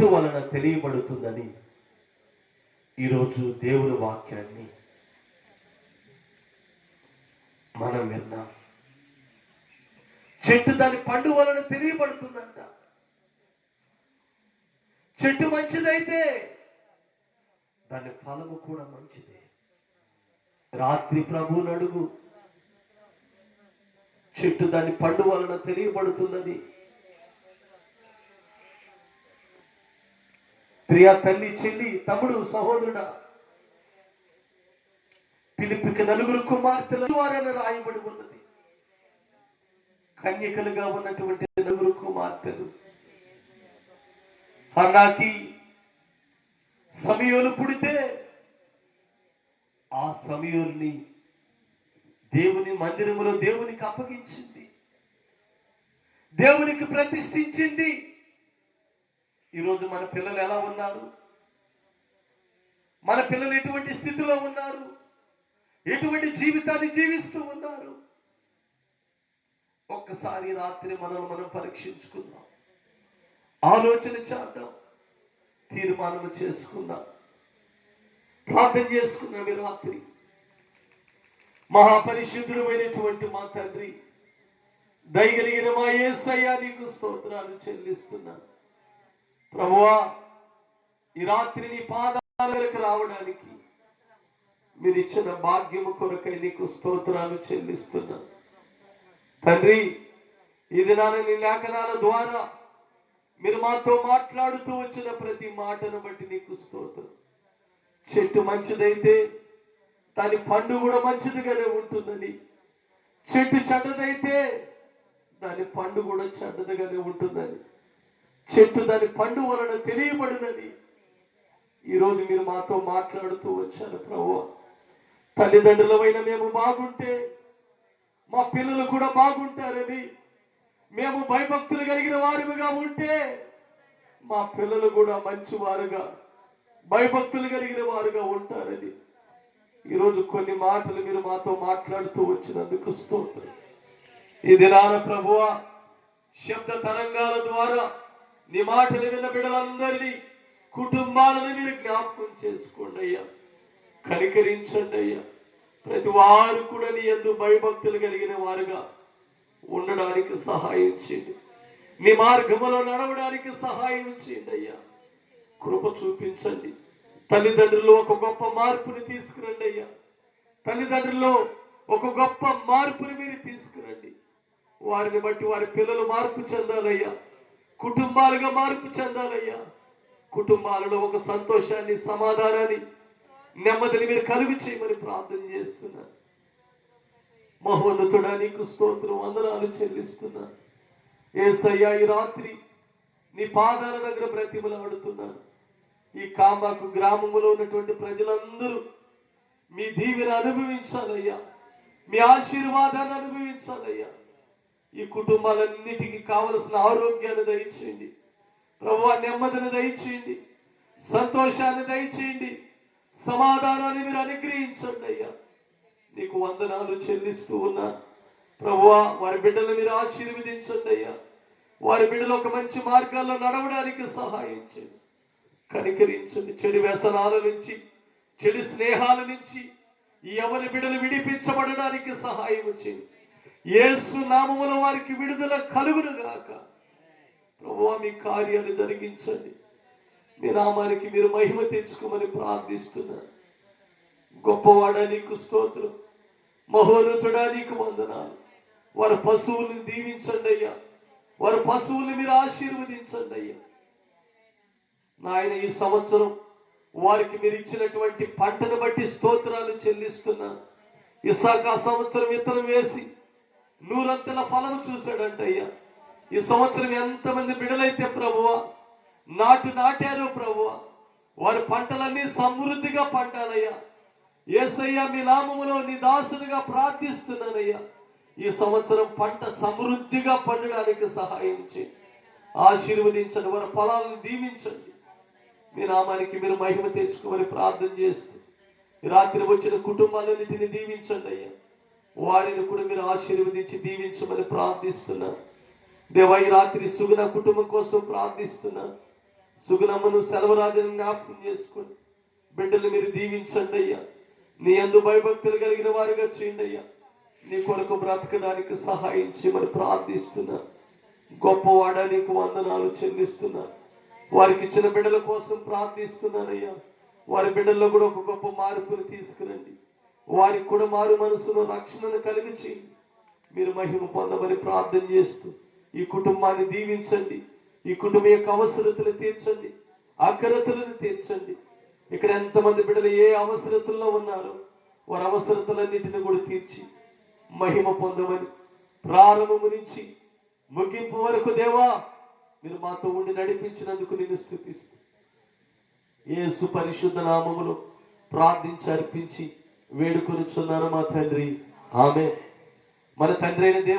చెట్టు వలన తెలియబడుతుందని ఈరోజు దేవుని వాక్యాన్ని మనం విన్నాం. చెట్టు దాని పండు వలన తెలియబడుతుందంట. చెట్టు మంచిదైతే దాని ఫలము కూడా మంచిదే. రాత్రి ప్రభు నడుగు చెట్టు దాని పండు వలన తెలియబడుతున్నది. ప్రియా తల్లి చెల్లి తమ్ముడు సహోదరుడా. పిలుపుకి నలుగురు కుమార్తెల వారని రాయబడి ఉన్నది. కన్యకలుగా ఉన్నటువంటి నలుగురు కుమార్తెలు. అన్నాకి సమయోలు పుడితే ఆ సమయోల్ని దేవుని మందిరములో దేవునికి అప్పగించింది. దేవునికి ప్రతిష్ఠించింది. ఈరోజు మన పిల్లలు ఎలా ఉన్నారు? మన పిల్లలు ఎటువంటి స్థితిలో ఉన్నారు? ఎటువంటి జీవితాన్ని జీవిస్తూ ఉన్నారు? ఒక్కసారి రాత్రి మనం మనం పరీక్షించుకుందాం. ఆలోచన చేద్దాం. తీర్మానం చేసుకుందాం. ప్రార్థన చేసుకున్నాం ఈ రాత్రి. మహాపరిశుద్ధుడు అయినటువంటి మా తండ్రి దయగలిగిన మా ఏసయ్యా నీకు స్తోత్రాలు చెల్లిస్తున్నాను. ప్రభువా ఈ రాత్రి నీ పాదాలకు రావడానికి మీరు ఇచ్చిన భాగ్యము కొరకై నీకు స్తోత్రాలు చెల్లిస్తున్నాను తండ్రి ఇది నాన్న నీ లేఖనాల ద్వారా మీరు మాతో మాట్లాడుతూ వచ్చిన ప్రతి మాటను బట్టి నీకు స్తోత్రం. చెట్టు మంచిదైతే దాని పండు కూడా మంచిదిగానే ఉంటుందని. చెట్టు చెడ్డదైతే దాని పండు కూడా చెడ్డదిగానే ఉంటుందని. చెట్టు దాని పండు వలన తెలియబడినది. ఈరోజు మీరు మాతో మాట్లాడుతూ వచ్చారు ప్రభు. తల్లిదండ్రులమైన మేము బాగుంటే మా పిల్లలు కూడా బాగుంటారని మేము భయభక్తులు కలిగిన వారుగా ఉంటే మా పిల్లలు కూడా మంచివారుగా భయభక్తులు కలిగిన వారుగా ఉంటారని ఈరోజు కొన్ని మాటలు మీరు మాతో మాట్లాడుతూ వచ్చినందుకు స్తోత్రం. ఈ దినాన ప్రభువ శబ్ద తరంగాల ద్వారా నీ మాటలు విన్న బిడ్డలందరినీ కుటుంబాలను మీరు జ్ఞాపకం చేసుకోండి అయ్యా. కనికరించండి అయ్యా. ప్రతి వారు కూడా నీ ఎందు భయభక్తులు కలిగిన వారుగా ఉండడానికి సహాయం చేయండి. నీ మార్గంలో నడవడానికి సహాయం చేయండి అయ్యా. కృప చూపించండి. తల్లిదండ్రులు ఒక గొప్ప మార్పుని తీసుకురండి అయ్యా. తల్లిదండ్రుల్లో ఒక గొప్ప మార్పుని మీరు తీసుకురండి. వారిని బట్టి వారి పిల్లలు మార్పు చెందాలయ్యా. కుటుంబాలుగా మార్పు చెందాలయ్యా. కుటుంబాలలో ఒక సంతోషాన్ని సమాధానాన్ని నెమ్మదిని మీరు కలుగు చేయమని ప్రార్థన చేస్తున్నాను మహోన్నతుడా నీకు స్తోత్రం వందనాలు చెల్లిస్తున్నా. ఏసయ్యా ఈ రాత్రి నీ పాదాల దగ్గర బ్రతిమలాడుతున్నాను ఈ కాంబాకు గ్రామంలో ఉన్నటువంటి ప్రజలందరూ మీ దీవెన అనుభవించాలయ్యా. మీ ఆశీర్వాదాన్ని అనుభవించాలయ్యా. ఈ కుటుంబాలన్నిటికీ కావలసిన ఆరోగ్యాన్ని దయచేయండి. ప్రభు నెమ్మదిని దయచేయండి. సంతోషాన్ని దయచేయండి. సమాధానాన్ని మీరు అనుగ్రహించండి అయ్యా. నీకు వందనాలు చెల్లిస్తూ ఉన్నా. ప్రభువా వారి బిడ్డలు మీరు ఆశీర్వదించండి అయ్యా. వారి బిడ్డలు ఒక మంచి మార్గాల్లో నడవడానికి సహాయం చేయండి. కనికరించండి. చెడు వ్యసనాల నుంచి చెడు స్నేహాల నుంచి ఎవరి బిడ్డలు విడిపించబడడానికి సహాయం చేయండి. ఏసు నామముల వారికి విడుదల కలుగును గాక. ప్రభువా మీ కార్యాలు జరిగించండి. మీ నామానికి మీరు మహిమ తెచ్చుకోమని ప్రార్థిస్తున్నా. గొప్పవాడా నీకు స్తోత్రం. మహోన్నతుడా నీకు వందనాలు. వారి పశువుల్ని దీవించండి అయ్యా. వారి పశువుల్ని మీరు ఆశీర్వదించండి అయ్యా. నాయన ఈ సంవత్సరం వారికి మీరు ఇచ్చినటువంటి పంటను బట్టి స్తోత్రాలు చెల్లిస్తున్నాను ఇసాక సంవత్సరం ఇతరం వేసి నూరంతల ఫలము చూశాడంట అయ్యా. ఈ సంవత్సరం ఎంతమంది బిడలైతే ప్రభువ నాటు నాటారు ప్రభువ వారి పంటలన్నీ సమృద్ధిగా పండాలయ్యా. ఏసయ్యా మీ నామములో నీ దాసునిగా ప్రార్థిస్తున్నానయ్యా. ఈ సంవత్సరం పంట సమృద్ధిగా పండడానికి సహాయం ఆశీర్వదించండి వారి పొలాలను దీవించండి. మీ నామానికి మీరు మహిమ తెచ్చుకోమని ప్రార్థన చేస్తూ రాత్రి వచ్చిన కుటుంబాలన్నిటిని దీవించండి అయ్యా. వారిని కూడా మీరు ఆశీర్వదించి దీవించమని ప్రార్థిస్తున్నా దేవా ఈ రాత్రి సుగుణ కుటుంబం కోసం ప్రార్థిస్తున్నా సుగుణమ్మను సెలవరాజుని జ్ఞాపకం చేసుకొని బిడ్డలు మీరు దీవించండి అయ్యా. నీ అందు భయభక్తులు కలిగిన వారుగా చేయండి అయ్యా. నీ కొరకు బ్రతకడానికి సహాయించి మరి ప్రార్థిస్తున్నా గొప్పవాడ నీకు వందనాలు చెల్లిస్తున్నా వారికి ఇచ్చిన బిడ్డల కోసం ప్రార్థిస్తున్నానయ్యా వారి బిడ్డల్లో కూడా ఒక గొప్ప మార్పును తీసుకురండి. వారికి కూడా మారు మనసులో రక్షణను కలిగించి మీరు మహిమ పొందమని ప్రార్థన చేస్తూ ఈ కుటుంబాన్ని దీవించండి. ఈ కుటుంబం యొక్క అవసరతలు తీర్చండి. అకరతలను తీర్చండి. ఇక్కడ ఎంతమంది బిడ్డలు ఏ అవసరతల్లో ఉన్నారో వారి అవసరతలన్నింటిని కూడా తీర్చి మహిమ పొందమని ప్రారంభము నుంచి ముగింపు వరకు దేవా మీరు మాతో ఉండి నడిపించినందుకు నేను స్థుతిస్తూ. ఏసు పరిశుద్ధ నామములు ప్రార్థించి అర్పించి వేడుకొనుచున్నాను మా తండ్రి. ఆమె మన తండ్రి అయిన దేవుడు